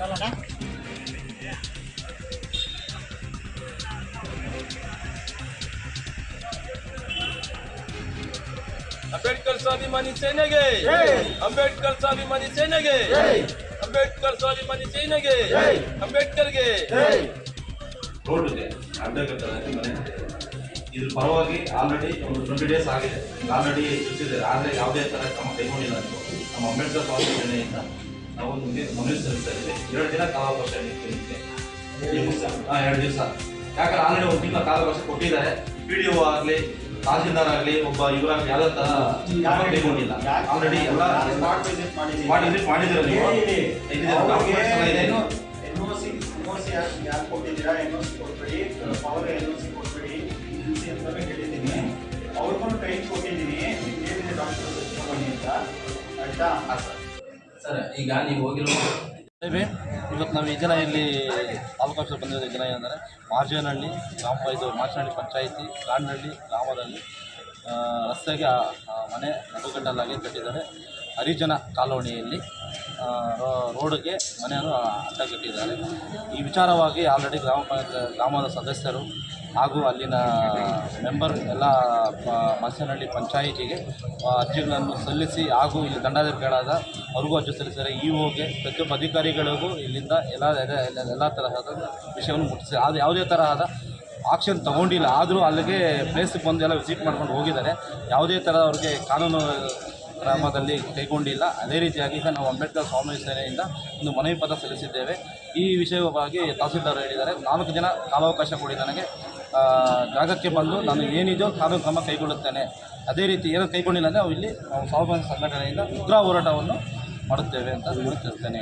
ಕಾಲೋಣ ಅಂಬೇಡ್ಕರ್ ಸ್ವಾಭಿಮಾನಿ ಸೇನೆಗೆ. ಅಂಬೇಡ್ಕರ್ ಸ್ವಾಭಿಮಾನಿ ಸೇನೆಗೆ. ಅಂಬೇಡ್ಕರ್ ಸ್ವಾಭಿಮಾನಿ ಸೇನೆಗೆ. ಅಂಬೇಡ್ಕರ್ಗೆ. ರೋಡ್ ಇದೆ ಅಡ್ಡಗಟ್ಟದಲ್ಲಿ ಮನೆ ಇದೆ. ಇದ್ರ ಪರವಾಗಿ ಆಲ್ರೆಡಿ ಒಂದು ಟ್ವೆಂಟಿ ಡೇಸ್ ಆಗಿದೆ. ಆಲ್ರೆಡಿ ಸುತ್ತಿದ್ದಾರೆ ಆದರೆ ಯಾವುದೇ ಥರ ಕ್ರಮ ಕೈಗೊಂಡಿಲ್ಲ. ಅಂತ ನಮ್ಮ ಅಂಬೇಡ್ಕರ್ ಸ್ವಾಮಿ ಯೋಜನೆಯಿಂದ ನಾವು ನಿಮಗೆ ಮನವಿ ಸಲ್ಲಿಸ್ತಾ ಇದ್ದೀವಿ ಎರಡು ದಿನ ಕಾಲಾವಕಾಶ ಹಾಂ ಎರಡು ದಿವಸ ಯಾಕಂದ್ರೆ ಆಲ್ರೆಡಿ ಒಂದು ತಿಂಗಳ ಕಾಲಾವಕಾಶ ಕೊಟ್ಟಿದ್ದಾರೆ ಪಿ ಡಿ ಒ ಆಗಲಿ ತಹಸೀಲ್ದಾರ್ ಆಗಲಿ ಒಬ್ಬ ಇವರಾಗಲಿ ಯಾವುದೇ ಥರ ಕೈಗೊಂಡಿಲ್ಲ ಆಲ್ರೆಡಿ ಎಲ್ಲ ಸ್ಪಾಟ್ ವಿಸಿಟ್ ಮಾಡಿದ್ದೀರಾ ನೀವು ಇದೆ. ಸಿ ಯಾಕ್- ಯಾಕ್ ಕೊಟ್ಟಿದ್ದೀರಾ ಎನ್ ಸಿ ಕೊಟ್ಬಿಡಿ ಅವ್ರ ಎನ್ ಸಿ ಕೊಟ್ಬಿಡಿ ಹೇಳಿದ್ದೀನಿ ಅವ್ರಿಗೂ ಟೈಮ್ ಕೊಟ್ಟಿದ್ದೀನಿ ಏನಿದೆ ಡಾಕ್ಟರ್ ಅಂತ ಆಯ್ತಾ ಹಾಂ ಸರ್ ಈಗ ನೀವು ಹೋಗಿರೋ ಇವತ್ತು ನಾವು ಈ ಜನ ಇಲ್ಲಿ ತಾಲೂಕು ಬಂದಿರೋ ಜನ ಏನಂದರೆ ಮಾರ್ಜನಹಳ್ಳಿ, ಗ್ರಾಮ ಇದು ಮಾರ್ಜನಹಳ್ಳಿ ಪಂಚಾಯಿತಿ, ಕಾಡಿನಹಳ್ಳಿ ಗ್ರಾಮದಲ್ಲಿ ರಸ್ತೆಗೆ ಮನೆ ನಡುಗಡ್ಡಲಾಗಿ ಕಟ್ಟಿದ್ದಾರೆ. ಹರಿಜನ ಕಾಲೋನಿಯಲ್ಲಿ ರೋಡ್ಗೆ ಮನೆಯನ್ನು ಅಡ್ಡಗಟ್ಟಿದ್ದಾರೆ ಈ ವಿಚಾರವಾಗಿ ಆಲ್ರೆಡಿ ಗ್ರಾಮ ಗ್ರಾಮದ ಸದಸ್ಯರು ಹಾಗೂ ಅಲ್ಲಿನ ಮೆಂಬರ್ ಎಲ್ಲ ಮಸನಹಳ್ಳಿ ಪಂಚಾಯಿತಿಗೆ ಅರ್ಜಿಗಳನ್ನು ಸಲ್ಲಿಸಿ ಹಾಗೂ ಇಲ್ಲಿ ದಂಡಾಧಿಕಾರಿಗಳಾದ ಅವ್ರಿಗೂ ಅರ್ಜಿ ಸಲ್ಲಿಸಿದರೆ ಇ ಓಗೆ ಪ್ರತಿಯೊಬ್ಬ ಅಧಿಕಾರಿಗಳಿಗೂ ಇಲ್ಲಿಂದ ಎಲ್ಲ, ಎಲ್ಲ- ತರಹದ ವಿಷಯವನ್ನು ಮುಟ್ಟಿಸಿ, ಅದು ಯಾವುದೇ ತರಹದ ಆಕ್ಷನ್ ತಗೊಂಡಿಲ್ಲ. ಆದರೂ ಅಲ್ಲಿಗೆ ಪ್ಲೇಸಿಗೆ ಬಂದು ಎಲ್ಲ ವಿಸಿಟ್ ಮಾಡ್ಕೊಂಡು ಹೋಗಿದ್ದಾರೆ. ಯಾವುದೇ ಥರ ಅವ್ರಿಗೆ ಕಾನೂನು ಕ್ರಮದಲ್ಲಿ ಕೈಗೊಂಡಿಲ್ಲ. ಅದೇ ರೀತಿಯಾಗಿ ಈಗ ನಾವು ಅಂಬೇಡ್ಕರ್ ಸ್ವಾಮಿ ಸೇನೆಯಿಂದ ಒಂದು ಮನವಿ ಪತ್ರ ಸಲ್ಲಿಸಿದ್ದೇವೆ. ಈ ವಿಷಯವಾಗಿ ತಹಸೀಲ್ದಾರ್ ಹೇಳಿದ್ದಾರೆ. ನಾಲ್ಕು ಜನ ಕಾಲಾವಕಾಶ ಕೊಡಿ ನನಗೆ. ಜಾಗಕ್ಕೆ ಬಂದು ನಾನು ಏನಿದೆಯೋ ಕಾನೂನು ಕ್ರಮ ಕೈಗೊಳ್ಳುತ್ತೇನೆ. ಅದೇ ರೀತಿ ಏನೋ ಕೈಗೊಂಡಿಲ್ಲ ಅಂದರೆ ಅವು ಇಲ್ಲಿ ನಾವು ಸಂಘಟನೆಯಿಂದ ಉಗ್ರ ಹೋರಾಟವನ್ನು ಮಾಡುತ್ತೇವೆ ಅಂತ ತಿಳಿಸ್ತೇನೆ